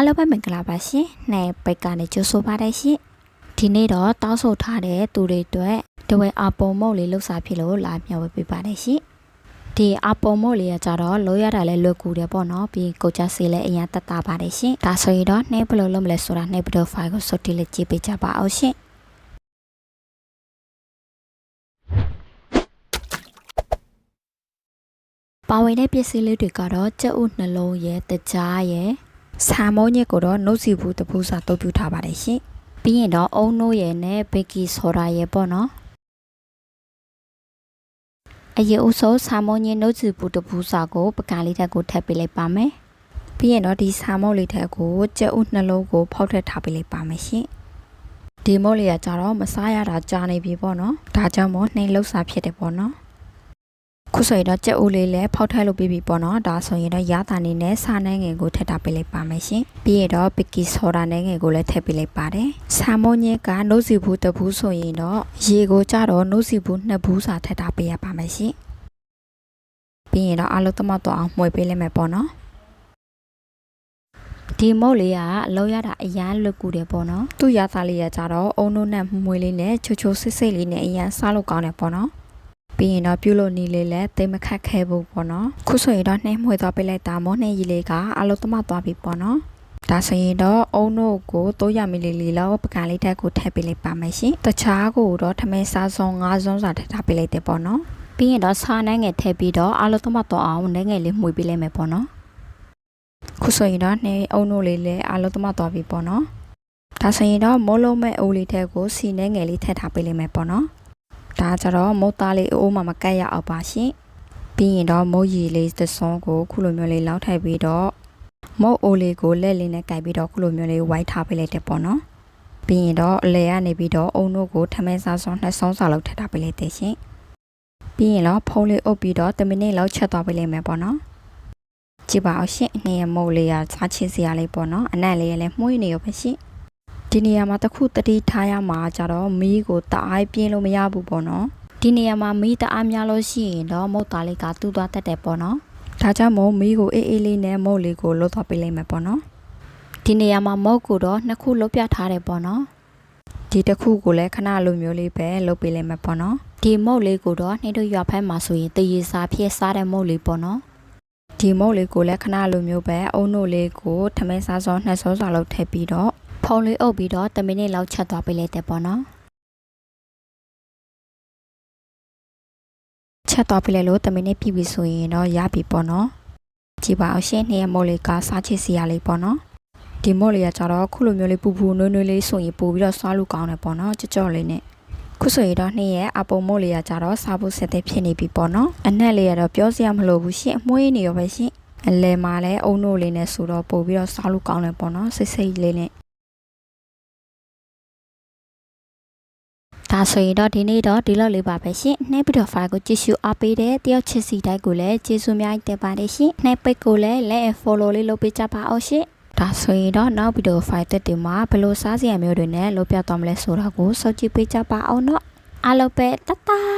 အားလုံးပဲမင်္ဂလာပါရှင်။နှဲပိတ်ကနေကြိုဆိုပါရရှင်။ဒီနေ့တော့တောင်းဆိုထားတဲ့သူတွေအတွက်တဝဲအပုံမုတ်လေးလှုပ်ရှားဖြစ်လို့လာမျှဝေပေးပါတယ်ရှင်။ဒီအပုံမုတ်လေးကကြတော့လိုရတာလဲလွယ်ကူတယ်ပေါ့နော်။ပြီးကိုကြစီလဲအရင်တက်တာပါတယ်ရှင်။ဒါဆိုရင်တော့နှဲဘယ်လိုလုပ်မလဲဆိုတာနှဲဗီဒီယိုဖိုင်ကိုစုတ်တိလေးကြည့်ပေးကြပါအောင်ရှင်။ပါဝင်တဲ့ပစ္စည်းလေးတွေကတော့ကြက်ဥနှလုံးရဲ့တကြားရဲ့ ဆာမိုးညက်ကိုတော့နှုတ်စီဘူးတပူးစာတုပ်ပြထားပါတယ်ရှင်။ပြီးရင်တော့အုံနိုးရဲ့နဲ့ဘေကီဆိုဒါရဲ့ပေါ့နော်။အရင်အစိုးဆာမိုးညက်နှုတ်စီဘူးတပူးစာကိုပကံလေးထက်ကိုထပ်ပေးလိုက်ပါမယ်။ပြီးရင်တော့ဒီဆာမိုးလေးထက်ကိုကြက်ဥနှလုံးကိုဖောက်ထည့်ထားပေးလိုက်ပါမယ်ရှင်။ဒီမိုးလေးကကြတော့မစားရတာကြာနေပြီပေါ့နော်။ဒါကြောင့်မို့နှိမ့်လောက်စာဖြစ်တယ်ပေါ့နော်။ ခုဆိုရင်တော့ကြက်ဦးလေးလည်းဖောက်ထဲလို့ပြီးပြီပေါ့နော်ဒါဆိုရင်တော့ရတာနေနဲ့စာနှဲငယ်ကိုထည့်ထားပေးလိုက်ပါမယ်ရှင်ပြီးရတော့ပကီဆော်ဒါနှဲငယ်ကိုလည်းထည့်ပေးလိုက်ပါတယ်ဆာမွန်ညက်ကနှုတ်စီဘူးတဘူးဆိုရင်တော့ရေကိုကြတော့နှုတ်စီဘူးနှစ်ဘူးစာထည့်ထားပေးရပါမယ်ရှင်ပြီးရင်တော့အလုံးသမတ်တော့အောင်မှွေပေးလိုက်မယ်ပေါ့နော်ဒီမုတ်လေးကအလုံးရတာအရန်လွတ်ကူတယ်ပေါ့နော်သူ့ရသားလေးကကြတော့အုံနိုးနဲ့မွှေးလေးနဲ့ချိုချိုစစ်စစ်လေးနဲ့အရန်စားလို့ကောင်းတယ်ပေါ့နော် ပြီးရင်တော့ပြုလို့နီလေးလည်းတိတ်မခတ်ခဲဘူးပေါ့နော်ခုဆိုရင်တော့နှိမ့်မွေသွားပေးလိုက်တာမောနှိမ့်ကြီးလေးကအလုံးသမသွားပြီပေါ့နော်ဒါဆိုရင်တော့အုံနို့ကို300မီလီလီလောက်ပကံလေးတက်ကိုထည့်ပေးလိုက်ပါမယ်ရှင်တခြားကိုတော့ထမင်းစားစုံ5စုံစာထည့်ထားပေးလိုက်တယ်ပေါ့နော်ပြီးရင်တော့ဆာနှဲငယ်ထည့်ပြီးတော့အလုံးသမသွားအောင်နှဲငယ်လေးမှွေပေးလိုက်မယ်ပေါ့နော်ခုဆိုရင်တော့နှိမ့်အုံနို့လေးလည်းအလုံးသမသွားပြီပေါ့နော်ဒါဆိုရင်တော့မိုးလုံးမဲ့အိုးလေးထက်ကိုစီနှဲငယ်လေးထည့်ထားပေးလိုက်မယ်ပေါ့နော် ဒါကြတော့မုတ်သားလေးအိုးမှမကတ်ရအောင်ပါရှင်ပြီးရင်တော့မုတ်ရည်လေးသစွန်းကိုခုလိုမျိုးလေးလောက်ထည့်ပြီးတော့မုတ်အိုးလေးကိုလက်လေးနဲ့ကင်ပြီးတော့ခုလိုမျိုးလေးဝိုင်းထားပေးလိုက်တယ်ပေါ့နော်ပြီးရင်တော့အလဲကနေပြီးတော့အုံတို့ကိုထမင်းစားစွန်းနှစ်ဆုံးစာလောက်ထည့်ထားပေးလိုက်တယ်ရှင်ပြီးရင်တော့ဖုံးလေးအုပ်ပြီးတော့10မိနစ်လောက်ချက်သွားပေးလိုက်မယ်ပေါ့နော်ကြည့်ပါအောင်ရှင်အနေရမုတ်လေးကစားချစ်စရာလေးပေါ့နော်အနက်လေးလည်းမှုေးနေရောပဲရှင် ဒီနေရာမှာတစ်ခုတတိထားရမှာကြတော့မီးကိုတအားပြင်းလို့မရဘူးပေါ့နော်ဒီနေရာမှာမီးတအားများလို့ရှိရင်တော့မုတ်သားလေးကတူးသွားတတ်တယ်ပေါ့နော်ဒါကြောင့်မို့မီးကိုအေးအေးလေးနဲ့မုတ်လေးကိုလွတ်သွားပေးလိုက်မယ်ပေါ့နော်ဒီနေရာမှာမုတ်ကိုတော့နှစ်ခုလွတ်ပြထားတယ်ပေါ့နော်ဒီတစ်ခုကိုလည်းခဏလိုမျိုးလေးပဲလုပ်ပေးလိုက်မယ်ပေါ့နော်ဒီမုတ်လေးကိုတော့နှိမ့်တို့ရွာဖက်မှာဆိုရင်တရေစာဖြစ်စားတဲ့မုတ်လေးပေါ့နော်ဒီမုတ်လေးကိုလည်းခဏလိုမျိုးပဲအုံနို့လေးကိုထမင်းစားစောနှစ်စောစာလောက်ထည့်ပြီးတော့ ဖုံးလေးအုပ်ပြီးတော့10မိနစ်လောက်ချက်သွားပေးလိုက်တယ်ပေါ့နော်ချက်သွားပေးလိုက်လို့10မိနစ်ပြည့်ပြီဆိုရင်တော့ရပြီပေါ့နော်ကြည့်ပါအောင်ရှင်းနှစ်ရမို့လေးကစားချစ်စီရလေးပေါ့နော်ဒီမို့လေးကကြတော့ခုလိုမျိုးလေးပူပူနွေးနွေးလေးဆိုရင်ပို့ပြီးတော့စားလို့ကောင်းတယ်ပေါ့နော်ကြော့ကြော့လေးနဲ့ခုဆိုရင်တော့နှစ်ရက်အပုံမို့လေးကကြတော့စားဖို့ဆက်တဲ့ဖြစ်နေပြီပေါ့နော်အနက်လေးကတော့ပြောစရာမလိုဘူးရှင့်အမွှေးနေရောပဲရှင့်အလဲမှာလည်းအုံနို့လေးနဲ့ဆိုတော့ပို့ပြီးတော့စားလို့ကောင်းတယ်ပေါ့နော်စိတ်စိတ်လေးနဲ့ ဒါဆိုရင်တော့ဒီနေ့တော့ဒီလောက်လေးပါပဲရှင်နှဲပြီးတော့ file ကိုကြည့်ရှုအားပေးတဲ့တယောက်ချစ်စီတိုင်းကိုလည်းကျေးဇူးများတင်ပါတယ်ရှင်နှဲပိတ်ကိုလည်း like and follow လေးလုပ်ပေးကြပါအောင်ရှင်ဒါဆိုရင်တော့နောက်ဗီဒီယို file တက်တင်မှာဘယ်လိုစားစရာမျိုးတွေနဲ့လုပ်ပြသွားမလဲဆိုတာကိုစောင့်ကြည့်ပေးကြပါအောင်နော်အားလုံးပဲတတ်တာ